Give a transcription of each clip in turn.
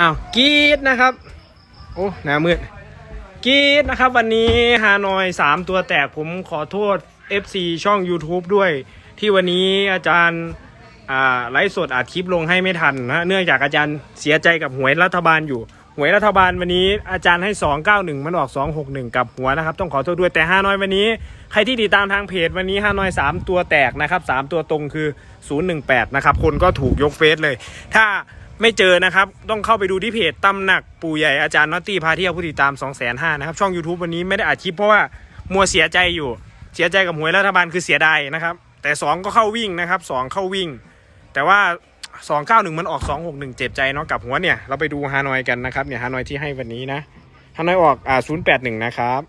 อ้าวกรีดนะครับ โอ้หน้ามืดกรีดนะครับ วันนี้ฮานอยสามตัวแตกผมขอโทษ FC ช่อง YouTube ด้วย ที่วันนี้อาจารย์ไลฟ์สดอัดคลิปลงให้ไม่ทันนะเนื่องจากอาจารย์เสียใจกับหวยรัฐบาลอยู่ หวยรัฐบาลวันนี้อาจารย์ให้ 291 มันออก 261 กับหัวนะครับ ต้องขอโทษด้วยแต่ฮาน้อยวันนี้ ใครที่ติดตามทางเพจวันนี้ฮาน้อย 3 ตัวแตกนะครับ 3 ตัวตรงคือ 018 นะครับ คนก็ถูกยกเฟซเลย ถ้า ไม่เจอนะครับ ต้องเข้าไปดูที่เพจตำหนักปู่ใหญ่อาจารย์นอตตี้พาเที่ยวผู้ติดตาม2 5 0 0 0นะครับ ช่อง YouTube วันนี้ไม่ได้อัดคลิปเพราะว่ามัวเสียใจอยู่ เสียใจกับหวยรัฐบาลคือเสียดายนะครับ แต่ 2 ก็เข้าวิ่งนะครับ 2 เข้าวิ่ง แต่ว่า 291 มันออก 261 เจ็บใจเนาะกับหัวเนี่ย เราไปดูฮานอยกันนะครับเนี่ยฮานอยที่ให้วันนี้นะฮานอยออกอ่า081 นะครับ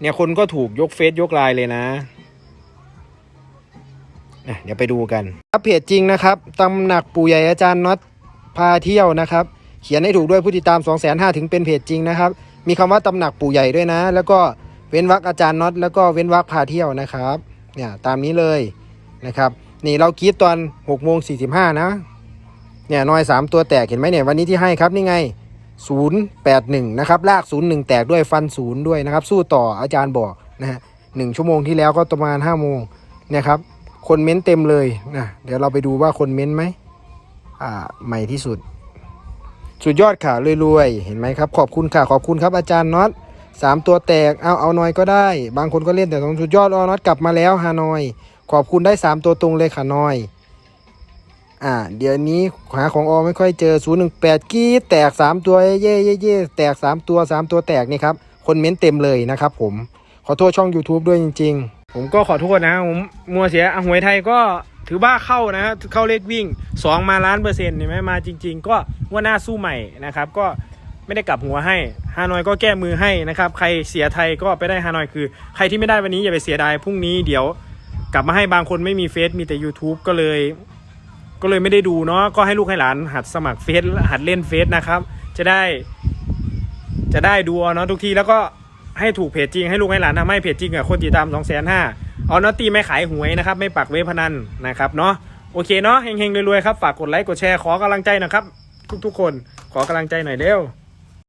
เนี่ยคนก็ถูกยกเฟซยกไลน์เลยนะ เดี๋ยวไปดูกันครับเพจจริงนะครับตำหนักปู่ใหญ่อาจารย์น็อตพาเที่ยวนะครับ เขียนให้ถูกด้วยผู้ติดตาม 2 5 0 0 0ถึงเป็นเพจจริงนะครับ มีคำว่าตำหนักปู่ใหญ่ด้วยนะ แล้วก็เว้นวรรคอาจารย์น็อตแล้วก็เว้นวรรคพาเที่ยวนะครับเนี่ยตามนี้เลยนะครับนี่เราคิดตอน6โมง45นะเนี่ยน้อย 3 ตัวแตกเห็นไหมเนี่ยวันนี้ที่ให้ครับนี่ไง 081 นะครับ ลาก 01 แตกด้วยฟัน 0 ด้วยนะครับ สู้ต่ออาจารย์บอกนะฮะหนึ่งชั่วโมงที่แล้วก็ประมาณ5โมงเนี่ยครับ คนเม้นเต็มเลยนะเดี๋ยวเราไปดูว่าคนเม้นไหมอ่าใหม่ที่สุด สุดยอดค่ะรวยๆเห็นไหมครับ ขอบคุณค่ะขอบคุณครับอาจารย์น็อตสามตัวแตกเอาเอาหน่อยก็ได้ บางคนก็เล่นแต่ต้องสุดยอดออน็อตกลับมาแล้วฮานอย ขอบคุณได้สามตัวตรงเลยค่ะน้อยอ่าเดี๋ยวนี้หาของออไม่ค่อยเจอ 018 กี้แตก 3 ตัวเย่เย่เย่แตก 3 ตัว 3 ตัวแตกนี่ครับ คนเม้นเต็มเลยนะครับผม ขอโทษช่อง YouTube ด้วยจริง ๆ ผมก็ขอโทษนะผมมัวเสียอหวยไทยก็ถือว่าเข้านะเข้าเลขวิ่ง 2 มาล้านเปอร์เซ็นต์เห็นไหมมาจริง ๆ ก็ว่าหน้าสู้ใหม่นะครับ ก็ไม่ได้กลับหัวให้ฮานอยก็แก้มือให้นะครับใครเสียไทยก็ไปได้ฮานอยคือ ใครที่ไม่ได้วันนี้อย่าไปเสียดายพรุ่งนี้เดี๋ยวกลับมาให้บางคนไม่มีเฟซมีแต่ YouTube ก็เลย ก็เลยไม่ได้ดูเนาะก็ให้ลูกให้หลานหัดสมัครเฟซหัดเล่นเฟซนะครับ จะได้ จะได้ดูเนาะทุกทีแล้วก็ ให้ถูกเพจจริงให้ลูกให้หลานทำให้เพจจริงอะคนติดตามสองแสนห้าเอาโนตีไม่ขายหวยนะครับ ไม่ปักเว็บพนันนะครับเนาะโอเคเนาะเฮงๆรวยๆครับฝากกดไลค์กดแชร์ขอกำลังใจนะครับ ทุกๆคนขอกำลังใจหน่อยเร็ว